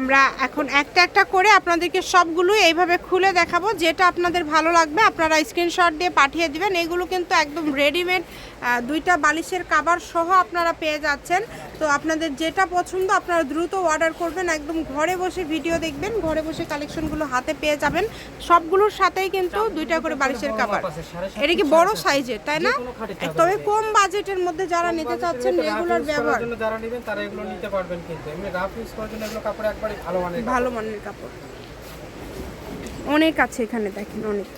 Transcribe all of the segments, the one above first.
আমরা এখন একটা একটা করে আপনাদেরকে সবগুলো এইভাবে খুলে দেখাবো, যেটা আপনাদের ভালো লাগবে, আপনারা স্ক্রিনশট দিয়ে পাঠিয়ে দিবেন। এগুলো কিন্তু একদম রেডিমেড দুইটা বালিশের কাবার সহ আপনারা পেয়ে যাচ্ছেন। তো আপনাদের যেটা পছন্দ আপনারা দ্রুত অর্ডার করবেন। একদম ঘরে বসে ভিডিও দেখবেন ঘরে বসে কালেকশনগুলো হাতে পেয়ে যাবেন। সবগুলোর সাথেই কিন্তু দুইটা করে বালিশের কাবার এটা কি বড় সাইজের তাই না? তবে কম বাজেটের মধ্যে যারা নিতে চাচ্ছেন রেগুলার ব্যবহার। যারা নেবেন তারা এগুলো নিতে পারবেন কিন্তু। এমনি রাফ ইউজ করার জন্য এগুলো কাপড় একবারে ভালো মানের ভালো মানের কাপড়। অনেক আছে এখানে দেখেন অনেক।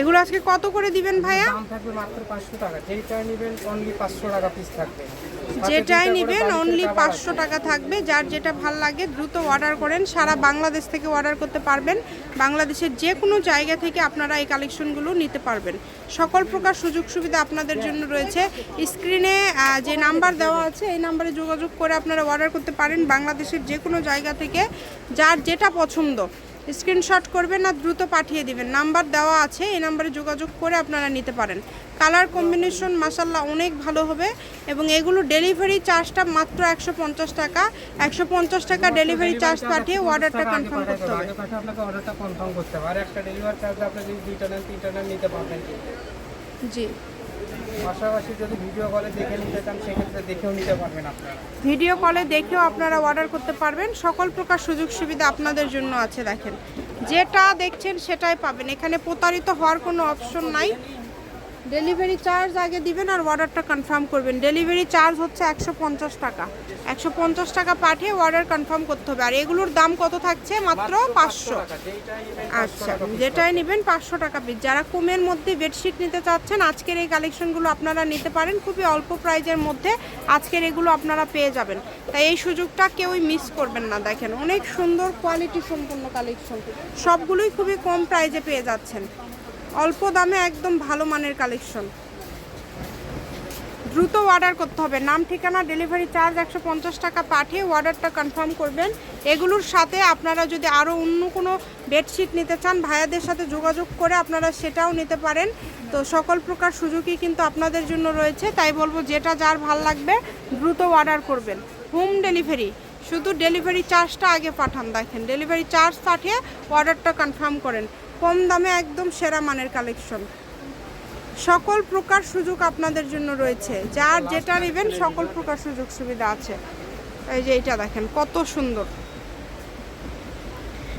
এগুলো আজকে কত করে দিবেন ভাইয়া? দাম থাকবে মাত্র পাঁচশো টাকা। যেটাই নেবেন অনলি পাঁচশো টাকা পিস থাকবে। যেটাই নেবেন অনলি cover পাঁচশো আছে। টাকা থাকবে। যার যেটা ভালো লাগে দ্রুত অর্ডার করেন। সারা বাংলাদেশ থেকে অর্ডার করতে পারবেন। বাংলাদেশের যে কোনো জায়গা থেকে আপনারা এই কালেকশনগুলো নিতে পারবেন। সকল প্রকার সুযোগ সুবিধা আপনাদের জন্য রয়েছে। স্ক্রিনে যে নাম্বার দেওয়া আছে এই নাম্বারে যোগাযোগ করে আপনারা অর্ডার করতে পারেন। বাংলাদেশের যে কোনো জায়গা থেকে যার যেটা পছন্দ স্ক্রিনশট করবেন না দ্রুত পাঠিয়ে দিবেন। নাম্বার দেওয়া আছে এই নাম্বারে যোগাযোগ করে আপনারা নিতে পারেন। কালার কম্বিনেশন মাসাল্লাহ অনেক ভালো হবে এবং এগুলো ডেলিভারি চার্জটা মাত্র একশো পঞ্চাশ টাকা। একশো পঞ্চাশ টাকা ডেলিভারি চার্জ পাঠিয়ে অর্ডারটা কনফার্ম করতে হবে। আগে পাঠিয়ে আপনাকে অর্ডারটা কনফার্ম করতে হবে। আর একটা ডেলিভারি চার্জ আপনি যদি দুইটা নেন তিনটা নেন নিতে পারবেন জি। পাশাপাশি যদি ভিডিও কলে দেখে নিতে চান, সেক্ষেত্রে দেখেও নিতে পারবেন আপনারা। ভিডিও কলে দেখেও আপনারা অর্ডার করতে পারবেন। সকল প্রকার সুযোগ সুবিধা আপনাদের জন্য আছে, দেখেন। যেটা দেখছেন সেটাই পাবেন। এখানে প্রতারিত হওয়ার কোনো অপশন নাই। ডেলিভারি চার্জ আগে দিবেন আর অর্ডারটা কনফার্ম করবেন। ডেলিভারি চার্জ হচ্ছে একশো পঞ্চাশ টাকা। একশো পঞ্চাশ টাকা পাঠিয়ে অর্ডার কনফার্ম করতে হবে। আর এগুলোর দাম কত থাকছে? মাত্র পাঁচশো আচ্ছা যেটাই নেবেন পাঁচশো টাকা পিস যারা কমের মধ্যে বেডশিট নিতে চাচ্ছেন আজকের এই কালেকশনগুলো আপনারা নিতে পারেন। খুবই অল্প প্রাইজের মধ্যে আজকের এগুলো আপনারা পেয়ে যাবেন। তাই এই সুযোগটা কেউই মিস করবেন না। দেখেন অনেক সুন্দর কোয়ালিটি সম্পন্ন কালেকশন সবগুলোই খুবই কম প্রাইজে পেয়ে যাচ্ছেন। অল্প দামে একদম ভালো মানের কালেকশন। দ্রুত অর্ডার করতে হবে। নাম, ঠিকানা ডেলিভারি চার্জ একশো পঞ্চাশ টাকা পাঠিয়ে অর্ডারটা কনফার্ম করবেন। এগুলোর সাথে আপনারা যদি আরও অন্য কোনো বেডশিট নিতে চান, ভাইয়াদের সাথে যোগাযোগ করে আপনারা সেটাও নিতে পারেন। তো সকল প্রকার সুযোগই কিন্তু আপনাদের জন্য রয়েছে। তাই বলব, যেটা যার ভালো লাগবে, দ্রুত অর্ডার করবেন। হোম ডেলিভারি শুধু ডেলিভারি চার্জটা আগে পাঠান দেখেন। ডেলিভারি চার্জ পাঠিয়ে অর্ডারটা কনফার্ম করেন। কম দামে একদম সেরা মানের কালেকশন সকল প্রকার সুযোগ আপনাদের জন্য রয়েছে। যার যেটা নেবেন সকল প্রকার সুযোগ সুবিধা আছে। এই যে এটা দেখেন, কত সুন্দর।